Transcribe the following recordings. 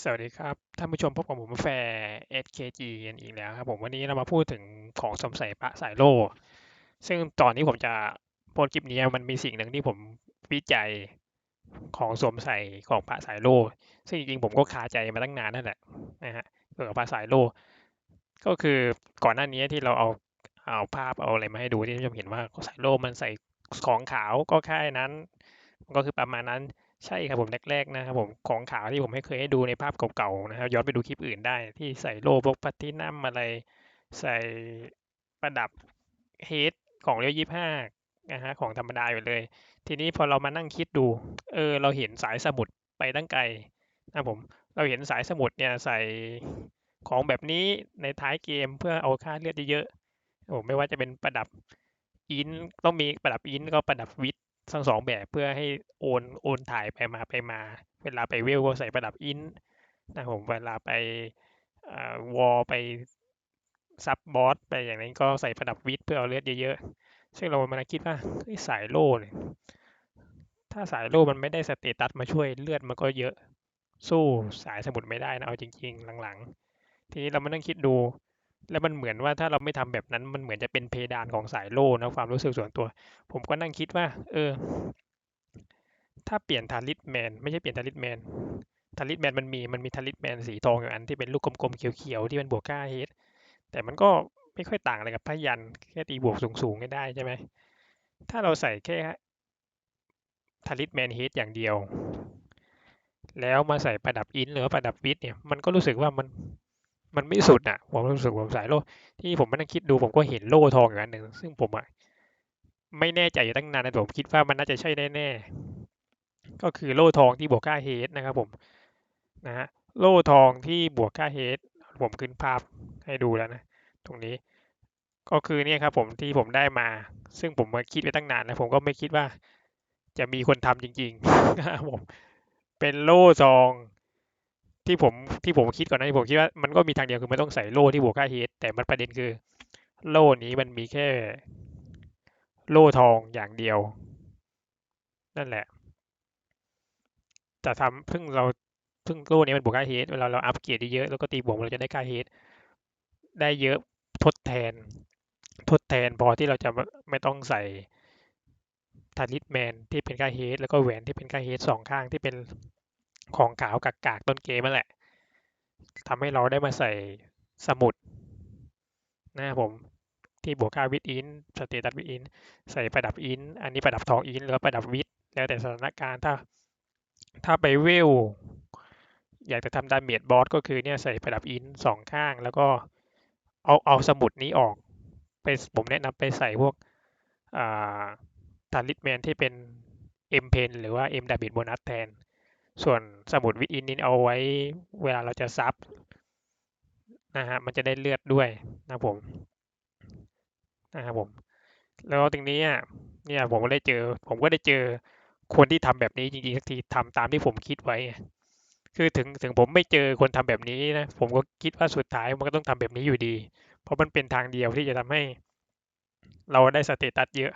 สวัสดีครับท่านผู้ชมพบกับผมแฟร์ SKG กันอีกแล้วครับผมวันนี้เรามาพูดถึงของสวมใส่พระสายโล่ซึ่งตอนนี้ผมจะโพสต์คลิปนี้มันมีสิ่งหนึ่งที่ผมวิจัยของสวมใส่ของพระสายโล่ซึ่งจริงๆผมก็คาใจมาตั้งนานนั่นแหละนะฮะเกี่ยวกับพระสายโล่ก็คือก่อนหน้านี้ที่เราเอาเอาภาพเอาอะไรมาให้ดูที่ท่านผู้ชมเห็นว่าสายโล่มันใส่ของขาวก็แค่นั้น ก็คือประมาณนั้น ใช่ครับผมแรกๆนะครับผมของขาวที่ผมไม่เคยให้ดูในภาพเก่าๆนะครับ ย้อนไปดูคลิปอื่นได้ ที่ใส่โล่พวกแพลตตินัมอะไร ใส่ประดับเฮดของเรียวยี่ห้านะฮะของธรรมดาอยู่เลย ทีนี้พอเรามานั่งคิดดู เออ เราเห็นสายสมุดไปตั้งไกลนะครับผมเราเห็นสายสมุดเนี่ยใส่ของแบบนี้ในท้ายเกมเพื่อเอาค่าเลือดเยอะๆโอ้ไม่ว่าจะเป็นประดับอินต้องมีประดับอินก็ประดับวิท ทั้งสองแบบเพื่อให้โอนโอนถ่ายไปมาไปมา เวลาไปเวลก็ใส่ประดับอินนะผมเวลาไปวอลไปซับบอสไปอย่างนั้นก็ใส่ประดับวิทเพื่อเอาเลือดเยอะๆ ซึ่งเรามาคิดว่าสายโล่เนี่ยถ้าสายโล่มันไม่ได้สเตตัสมาช่วยเลือดมันก็เยอะ สู้สายสมุดไม่ได้นะเอาจริง ๆ หลังๆ ทีนี้เรามานั่งคิดดู แล้วมันเหมือนว่าถ้าเราไม่ทำแบบนั้นมันเหมือนจะเป็นเพดานของสายโล่นะความรู้สึกส่วนตัว ผมก็นั่งคิดว่า เออ ถ้าเปลี่ยนทาริสแมนไม่ใช่เปลี่ยนทาริสแมนทาริสแมนมันมีมันมีทาริสแมนสีทองอย่างอันที่เป็นลูกกลมๆเขียวๆที่เป็นบวกก้าเฮดแต่มันก็ไม่ค่อยต่างอะไรกับพยันแค่ตีบวกสูงๆก็ได้ใช่ไหมถ้าเราใส่แค่ทาริสแมนเฮดอย่างเดียว แล้วมาใส่ประดับอินหรือประดับวิทเนี่ยมันก็รู้สึกว่ามัน มันไม่สุดอะผมรู้สึกผมสายโล่ที่ผมมานั่งคิดดูผมก็เห็นโล่ทองอย่างหนึ่งซึ่งผมอะไม่แน่ใจอยู่ตั้งนานนะผมคิดว่ามันน่าจะใช่แน่ๆก็คือโล่ทองที่บวกค่าเฮดนะครับ ผมนะฮะโล่ทองที่บวกค่าเฮดผมขึ้นภาพให้ดูแล้วนะตรงนี้ก็คือเนี่ยครับผมที่ผมได้มา ซึ่งผมมาคิดไว้ตั้งนานแล้วผมก็ไม่คิดว่า จะมีคนทำจริงๆผมเป็นโล่ทอง ที่ผมที่ผมคิดก่อนนะที่ผมคิดว่ามันก็มีทางเดียวคือมันต้องใส่โล่ที่บวกค่าเฮดแต่มันประเด็นคือ โล่นี้มันมีแค่ โล่ทองอย่างเดียว นั่นแหละ จะทำพึ่งเราเพึ่งโล่นี้มันบวกค่าเฮดเวลาเราอัพเกียร์เยอะแล้วก็ตีบวกเราจะได้ค่าเฮดได้เยอะทดแทน ทดแทนพอที่เราจะไม่ต้องใส่ทาริสแมนที่เป็นค่าเฮดแล้วก็แหวนที่เป็นค่าเฮดสองข้างที่เป็น ของขาวกากๆต้นเกมนั่นแหละทำให้เราได้มาใส่สมุดนะผมที่บวกค่าวิทอินสเตตัสวิทอินใส่ประดับอินอันนี้ประดับทองอินหรือประดับวิทแล้วแต่สถานการณ์ถ้า ถ้าไปเวล อยากจะทำดาเมจบอสก็คือเนี่ยใส่ประดับอินสองข้าง แล้วก็เอาเอาสมุดนี้ออกไปผมแนะนำไปใส่พวกอ่าทาริสแมนที่เป็นเอ็มเพนหรือว่าเอ็มดาเมจโบนัสแทน ส่วนสมุดวิอินนี่เอาไว้เวลาเราจะซับนะฮะมันจะได้เลือดด้วยนะผมนะครับผม แล้วตรงนี้เนี่ยผมก็ได้เจอ ผมก็ได้เจอคนที่ทำแบบนี้จริงๆสักทีทำตามที่ผมคิดไว้ คือถึงถึงผมไม่เจอคนทำแบบนี้นะผมก็คิดว่าสุดท้ายมันก็ต้องทำแบบนี้อยู่ดี เพราะมันเป็นทางเดียวที่จะทำให้ เราได้สเตตัสเยอะ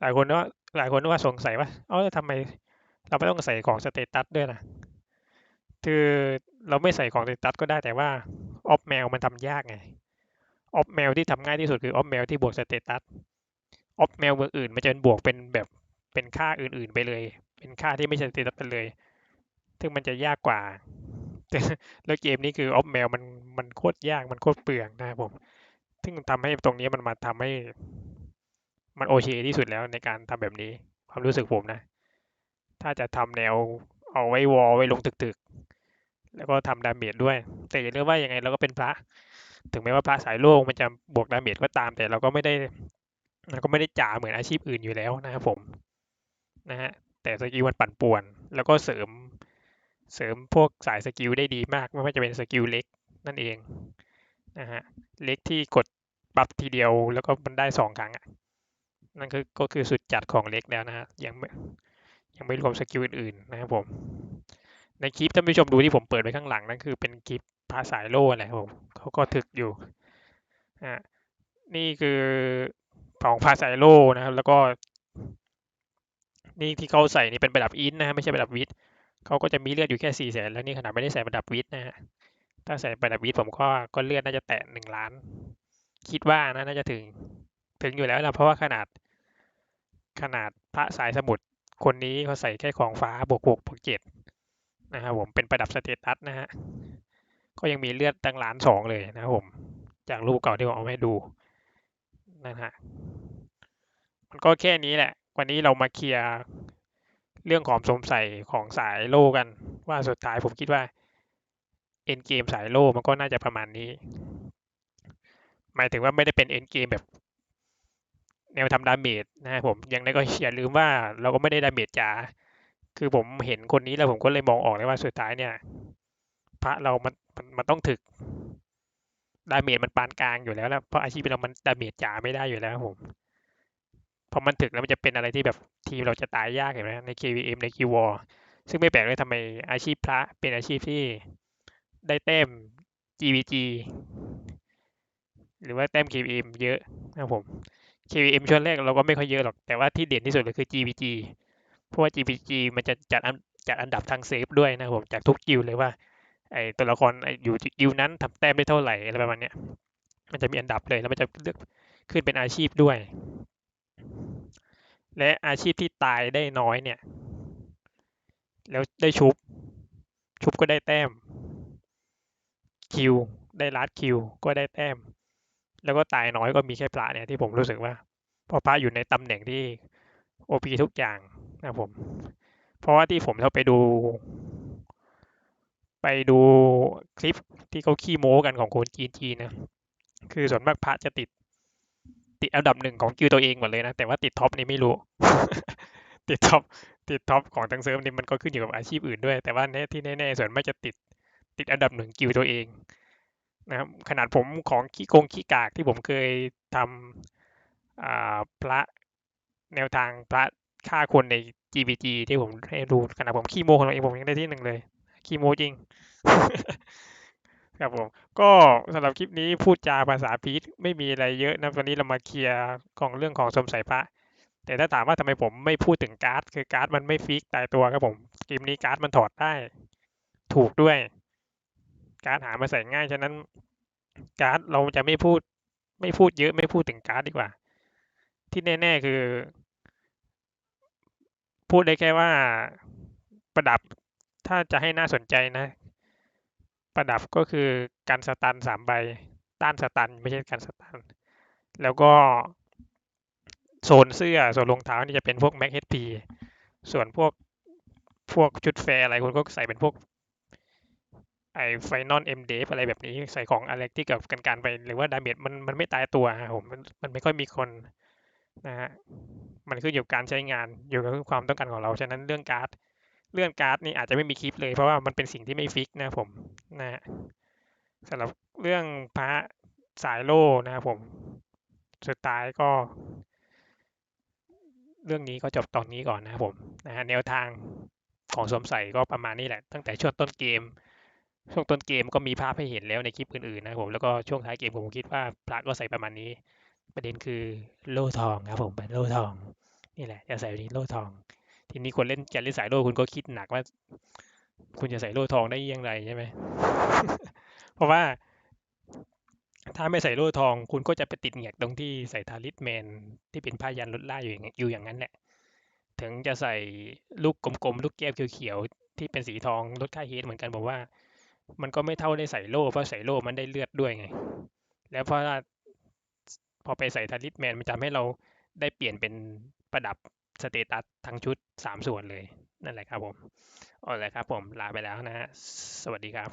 หลายคนว่าหลายคนว่าสงสัยว่าเออทำไม เราไม่ต้องใส่ของสเตตัสด้วยนะคือเราไม่ใส่ของสเตตัสก็ได้แต่ว่าออฟแมวมันทำยากไงออฟแมวที่ทำง่ายที่สุดคือออฟแมวที่บวกสเตตัสออฟแมวเมืองอื่นมันจะเป็นบวกเป็นแบบเป็นค่าอื่นๆไปเลย เป็นค่าที่ไม่ใช่สเตตัสไปเลย ซึ่งมันจะยากกว่าแล้วเกมนี้คือออฟแมวมันมันโคตรยากมันโคตรเปลืองนะครับผม ซึ่งทำให้ตรงนี้มันมาทำให้ มันโอเคที่สุดแล้วในการทำแบบนี้ ความรู้สึกผมนะ ถ้าจะทำแนวเอาไว้วอลไว้ลงตึกๆ แล้วก็ทำดาเมจด้วย แต่อย่าลืมว่ายังไงเราก็เป็นพระ ถึงแม้ว่าพระสายโล่มันจะบวกดาเมจก็ตาม แต่เราก็ไม่ได้เราก็ไม่ได้จ่าเหมือนอาชีพอื่นอยู่แล้วนะครับผมนะฮะแต่สกิลมันปั่นป่วน แล้วก็เสริมเสริมพวกสายสกิลได้ดีมากไม่ว่าจะเป็นสกิลเล็กนั่นเองนะฮะเล็กที่กดปรับทีเดียวแล้วก็มันได้สองครั้งอะนั่นคือก็คือสุดจัดของเล็กแล้วนะฮะยัง ยังไม่รวมสกิลอื่นๆนะครับผม ในคลิปท่านผู้ชมดูที่ผมเปิดไว้ข้างหลังนั่นคือเป็นคลิปพาสายโล่แหละผมเขาก็ถึกอยู่อ่านี่คือของพาสายโล่นะครับ แล้วก็นี่ที่เขาใส่นี่เป็นระดับอินนะฮะไม่ใช่ระดับวิทเขาก็จะมีเลือดอยู่แค่สี่แสนแล้วนี่ขนาดไม่ได้ใส่ประดับวิทย์นะฮะถ้าใส่ประดับวิทย์ผมก็ก็เลือดน่าจะแตะหนึ่งล้าน คิดว่านะน่าจะถึงถึงอยู่แล้วนะเพราะว่าขนาดขนาดพระสายสมุทร คนนี้เขาใส่แค่ของฟ้าบวกหกบวกเจ็ดนะครับผมเป็นประดับสเตตัสนะฮะก็ยังมีเลือดตั้งล้านสองเลยนะครับผม จากรูปเก่าที่ผมเอามาให้ดูนะฮะมันก็แค่นี้แหละ วันนี้เรามาเคลียร์เรื่องของสมใส่ของสายโลกัน ว่าสุดท้ายผมคิดว่าเอ็นเกมสายโลมันก็น่าจะประมาณนี้ หมายถึงว่าไม่ได้เป็นเอ็นเกมแบบ แนวทำดาเมจนะครับผมยังไงก็อย่าลืมว่าเราก็ไม่ได้ดาเมจจ๋าคือผมเห็นคนนี้แล้วผมก็เลยมองออกเลยว่าสุดท้ายเนี่ย พระเรามันมันมันต้องถึกดาเมจมันปานกลางอยู่แล้วนะเพราะอาชีพเรามันดาเมจจ๋าไม่ได้อยู่แล้วครับผมพอมันถึกแล้วมันจะเป็นอะไรที่แบบทีมเราจะตายยากเห็นไหมใน KVM ใน q w a r ซึ่งไม่แปลกเลยทำไมอาชีพพระเป็นอาชีพที่ได้แต้ม GVG หรือว่าแต้ม KVM เยอะนะผม KVM ช่วงแรกเราก็ไม่ค่อยเยอะหรอก แต่ว่าที่เด่นที่สุดเลยคือ GVG เพราะว่า GVG มันจะจัดอันจัดอันดับทางเซฟด้วยนะครับผมจากทุกกิลเลยว่าไอตัวละครไออยู่กิลนั้นทำแต้มได้เท่าไหร่อะไรประมาณเนี้ย มันจะมีอันดับเลยแล้วมันจะเลือกขึ้นเป็นอาชีพด้วย และอาชีพที่ตายได้น้อยเนี่ย แล้วได้ชุบ ชุบก็ได้แต้มคิวได้ลัดคิวก็ได้แต้ม แล้วก็ตายน้อยก็มีแค่พระเนี่ยที่ผมรู้สึกว่าเพราะพระอยู่ในตำแหน่งที่โอพีทุกอย่างนะผม เพราะว่าที่ผมเราไปดู ไปดูคลิปที่เขาขี้โม้กันของคนจีนจีนนะคือส่วนมากพระจะติด ติดอันดับหนึ่งของคิวตัวเองหมดเลยนะ แต่ว่าติดท็อปนี่ไม่รู้ ติดท็อปติดท็อปของทั้งเซิร์ฟนี่มันก็ขึ้นอยู่กับอาชีพอื่นด้วย แต่ว่าแน่ที่แน่ๆส่วนมากจะติดติดอันดับหนึ่งกิวตัวเอง นะครับขนาดผมของขี้โกงขี้กากที่ผมเคยทำพระแนวทางพระฆ่าคนใน GBG ที่ผมให้ดูขนาดผมขี้โมของตัวเองผมยังได้ที่หนึ่งเลยขี้โมจริง ครับผมก็สำหรับคลิปนี้พูดจาภาษาพีทไม่มีอะไรเยอะนะวันนี้เรามาเคลียร์ของเรื่องของสมใส่พระ แต่ถ้าถามว่าทำไมผมไม่พูดถึงการ์ด คือการ์ดมันไม่ฟิกตายตัวครับผมเกมนี้การ์ดมันถอดได้ ถูกด้วย การ์ดหามาใส่ง่ายฉะนั้น การ์ดเราจะไม่พูด ไม่พูดเยอะไม่พูดถึงการ์ดดีกว่า ที่แน่ ๆคือ พูดได้แค่ว่าประดับถ้าจะให้น่าสนใจนะ ประดับก็คือการสตันสามใบ ต้านสตันไม่ใช่การสตัน แล้วก็โซนเสื้อโซนรองเท้านี่จะเป็นพวกแม็กเฮดพีส่วนพวกพวกชุดแฟร์อะไรคุณก็ใส่เป็นพวก ไอไฟนอลเอ็มเดฟอะไรแบบนี้ใส่ของอะไรที่เกี่ยวกับการการไปหรือว่าดาเมจมันมันไม่ตายตัวผมมันมันไม่ค่อยมีคนนะฮะมันขึ้นอยู่กับการใช้งานอยู่กับความต้องการของเรา ฉะนั้นเรื่องการ์ดเรื่องการ์ดนี่อาจจะไม่มีคลิปเลยเพราะว่ามันเป็นสิ่งที่ไม่ฟิกนะผมนะฮะสำหรับเรื่องพระสายโล่นะครับผมสุดท้ายก็ เรื่องนี้ก็จบตอนนี้ก่อนนะครับผมนะฮะแนวทางของสวมใส่ก็ประมาณนี้แหละ ตั้งแต่ช่วงต้นเกม ช่วงต้นเกมก็มีภาพให้เห็นแล้วในคลิปอื่นๆนะครับผมแล้วก็ช่วงท้ายเกมผมคิดว่าพระก็ใส่ประมาณนี้ ประเด็นคือโล่ทองครับผมเป็นโล่ทอง นี่แหละจะใส่นี้โล่ทอง ทีนี้คนเล่นจะเล่นสายโล่คุณก็คิดหนักว่า คุณจะใส่โล่ทองได้ยังไงใช่ไหมเพราะว่า ถ้าไม่ใส่โล่ทอง คุณก็จะไปติดเหงียกตรงที่ใส่ทาริสแมนที่เป็นผ้ายันลดล่าอยู่อย่างอยู่อย่างนั้นแหละถึงจะใส่ลูกกลมๆลูกแก้วเขียวๆที่เป็นสีทองลดค่าเฮดเหมือนกันบอกว่า มันก็ไม่เท่าได้ใส่โล่เพราะใส่โล่มันได้เลือดด้วยไง แล้วพอพอไปใส่ทาริสแมนมันจะทำให้เราได้เปลี่ยนเป็นประดับสเตตัสทั้งชุดสามส่วนเลย นั่นแหละครับผมเอาละครับผมลาไปแล้วนะฮะสวัสดีครับ